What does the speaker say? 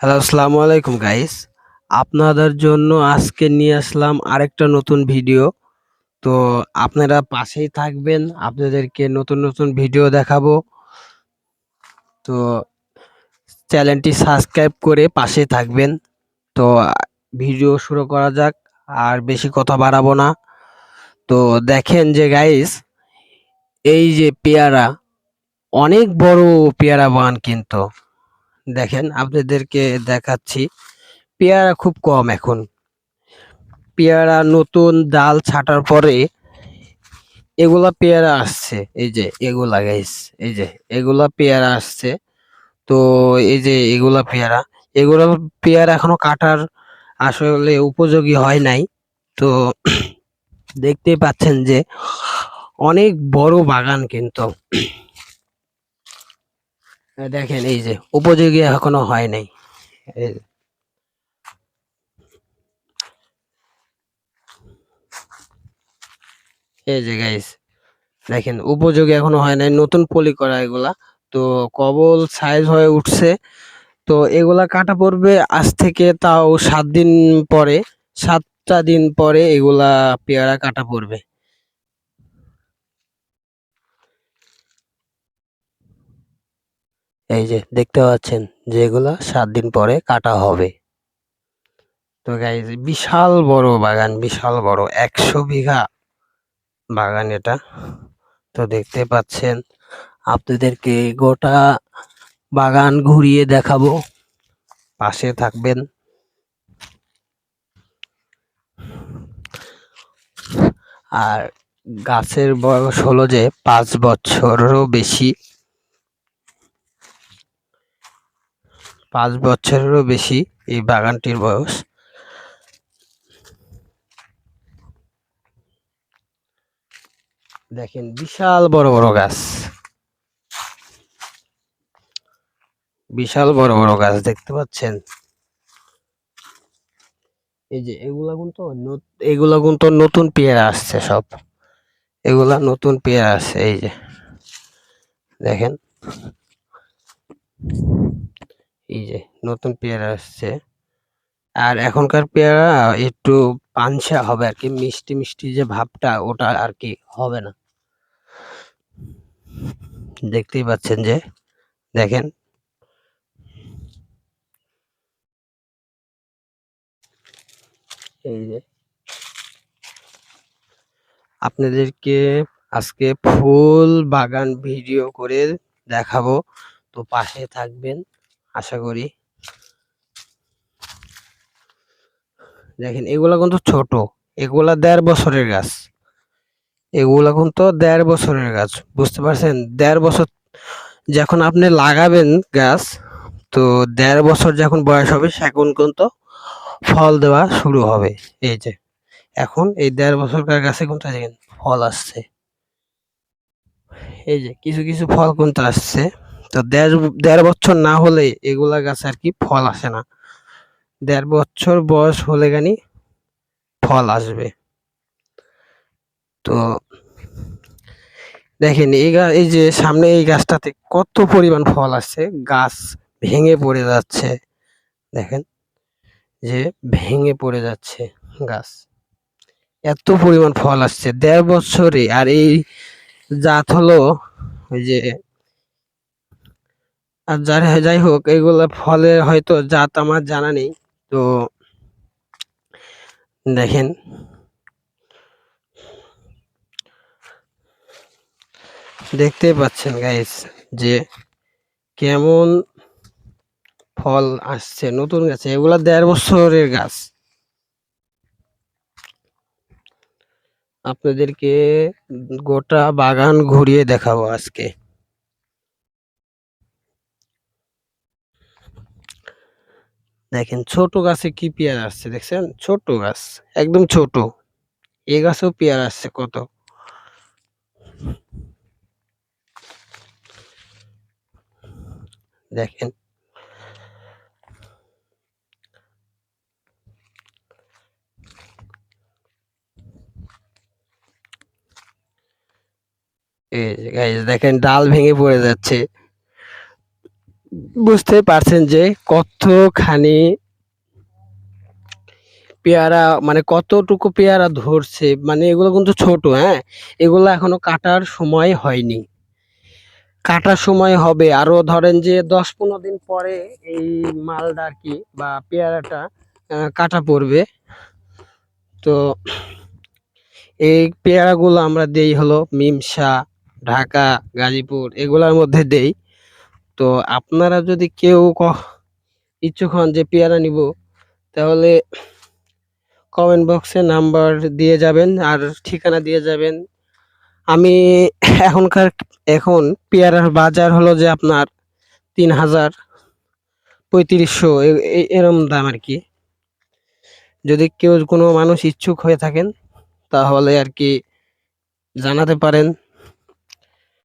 Hello, আসসালামু আলাইকুম guys আপনাদের জন্য আজকে নিয়ে আসলাম আরেকটা নতুন ভিডিও তো আপনারা পাশেই থাকবেন, আপনাদেরকে নতুন নতুন ভিডিও দেখাবো। তো চ্যানেলটি সাবস্ক্রাইব করে পাশে থাকবেন। তো ভিডিও শুরু করা যাক, আর বেশি কথা বাড়াবো না। তো দেখেন যে গাইস এই যে পেয়ারা, অনেক বড় পেয়ারা বাগান কিন্তু। দেখেন, আপনাদেরকে দেখাচ্ছি। পেয়ারা খুব কম এখন। পেয়ারা নতুন ডাল ছাটার পরে এগুলা পেয়ারা আসছে। এই যে এগুলা গাইস এই যে এগুলা পেয়ারা আসছে। তো এই যে এগুলা পেয়ারা এগুলা পেয়ারা এখনও কাটার আসলে উপযোগী হয় নাই। তো দেখতেই পাচ্ছেন যে অনেক বড় বাগান কিন্তু। দেখেন, এই যে উপযোগী এখনও হয় নাই। এই যে। গাইস দেখেন, উপযোগী এখনও হয় নাই, নতুন পলি করা এগুলা। তো কবল সাইজ হয়ে উঠছে। তো এগুলা কাটা পড়বে আজ থেকে তাও সাত দিন পরে, সাতটা দিন পরে এগুলা পেয়ারা কাটা পড়বে। এই যে দেখতে পাচ্ছেন যে এগুলা সাত দিন পরে কাটা হবে। তো গাইজ বিশাল বড় বাগান, বিশাল বড়, একশো বিঘা বাগান এটা। তো দেখতে পাচ্ছেন, আপনাদেরকে গোটা বাগান ঘুরিয়ে দেখাবো। পাশে থাকবেন। আর গাছের বয়স হলো যে পাঁচ বছরেরও বেশি। পাঁচ বছরেরও বেশি এই বাগানটির বয়স। দেখেন, বিশাল বড় বড় গাছ। বিশাল বড় বড় গাছ, দেখতে পাচ্ছেন? এই যে, এগুলা কিন্তু নত- এগুলা কিন্তু নতুন পেয়ারা আসছে সব। এগুলা নতুন পেয়ারা আসছে, এই যে। দেখেন। এই যে নতুন পেয়ারা আসছে। আর এখনকার পেয়ারা একটু পানসা হবে আর কি, মিষ্টি মিষ্টি যে ভাবটা ওটা আর কি হবে না। দেখতেই পাচ্ছেন যে, দেখেন। এই যে। আপনাদেরকে আজকে ফুল বাগান ভিডিও করে দেখাবো। তো পাশে থাকবেন। আশা করি। দেখেন, এগুলা কিন্তু ছোট। এগুলা দেড় বছরের গাছ। এগুলা কিন্তু দেড় বছরের গাছ, বুঝতে পারছেন? দেড় বছর যখন আপনি লাগাবেন গাছ, তো দেড় বছর যখন বয়স হবে সেখন কিন্তু ফল দেওয়া শুরু হবে। এই যে, এখন এই দেড় বছরকার গাছে কিন্তু দেখেন ফল আসছে। এই যে, কিছু কিছু ফল কিন্তু আসছে। তো দেড় দেড় বছর না হলে এগুলা গাছ আর কি ফল আসে না। দেড় বছর বয়স হলে গানি ফল আসবে। তো দেখেন, এই গা, এই যে সামনে এই গাছটাতে কত পরিমাণ ফল আসছে, গাছ ভেঙে পড়ে যাচ্ছে। দেখেন, যে ভেঙে পড়ে যাচ্ছে গাছ। এত পরিমাণ ফল আসছে। দেড় বছরে, আর এই জাত হলো ওই যে আর যার যাই হোক, এগুলো ফলে হয়তো জাত আমার জানা নেই। তো দেখেন। দেখতে পাচ্ছেন গাইস যে কেমন ফল আসছে, নতুন গাছে, এগুলা দেড় বছরের গাছ। আপনাদেরকে গোটা বাগান ঘুরিয়ে দেখাবো আজকে। দেখেন ছোট গাছে কি পেয়ারা আসছে দেখছেন? ছোট গাছ, একদম ছোট। এ গাছেও পেয়ারা আসছে কত? দেখেন। দেখেন ডাল ভেঙে পড়ে যাচ্ছে। বুঝতেই পারছেন যে কতখানি পেয়ারা মানে কতটুকু পেয়ারা ধরছে মানে এগুলো কিন্তু ছোট হ্যাঁ? এগুলো এখনও কাটার সময় হয়নি। কাটার সময় হবে। আরও ধরেন যে দশ পনেরো দিন পরে এই মালটা আর কি বা পেয়ারাটা কাটা পড়বে। তো এই পেয়ারাগুলো আমরা দেই হলো মিমসা, ঢাকা, গাজীপুর, এগুলোর মধ্যে দেই। তো আপনারা যদি কেউ ইচ্ছুক হন যে পেয়ারা নিব, তাহলে কমেন্ট বক্সে নাম্বার দিয়ে যাবেন আর ঠিকানা দিয়ে যাবেন। আমি এখনকার, এখন পেয়ারার বাজার হলো যে আপনার তিন হাজার পঁয়ত্রিশশো এরম দাম আর কি। যদি কেউ কোনো মানুষ ইচ্ছুক হয়ে থাকেন, তাহলে আর কি জানাতে পারেন।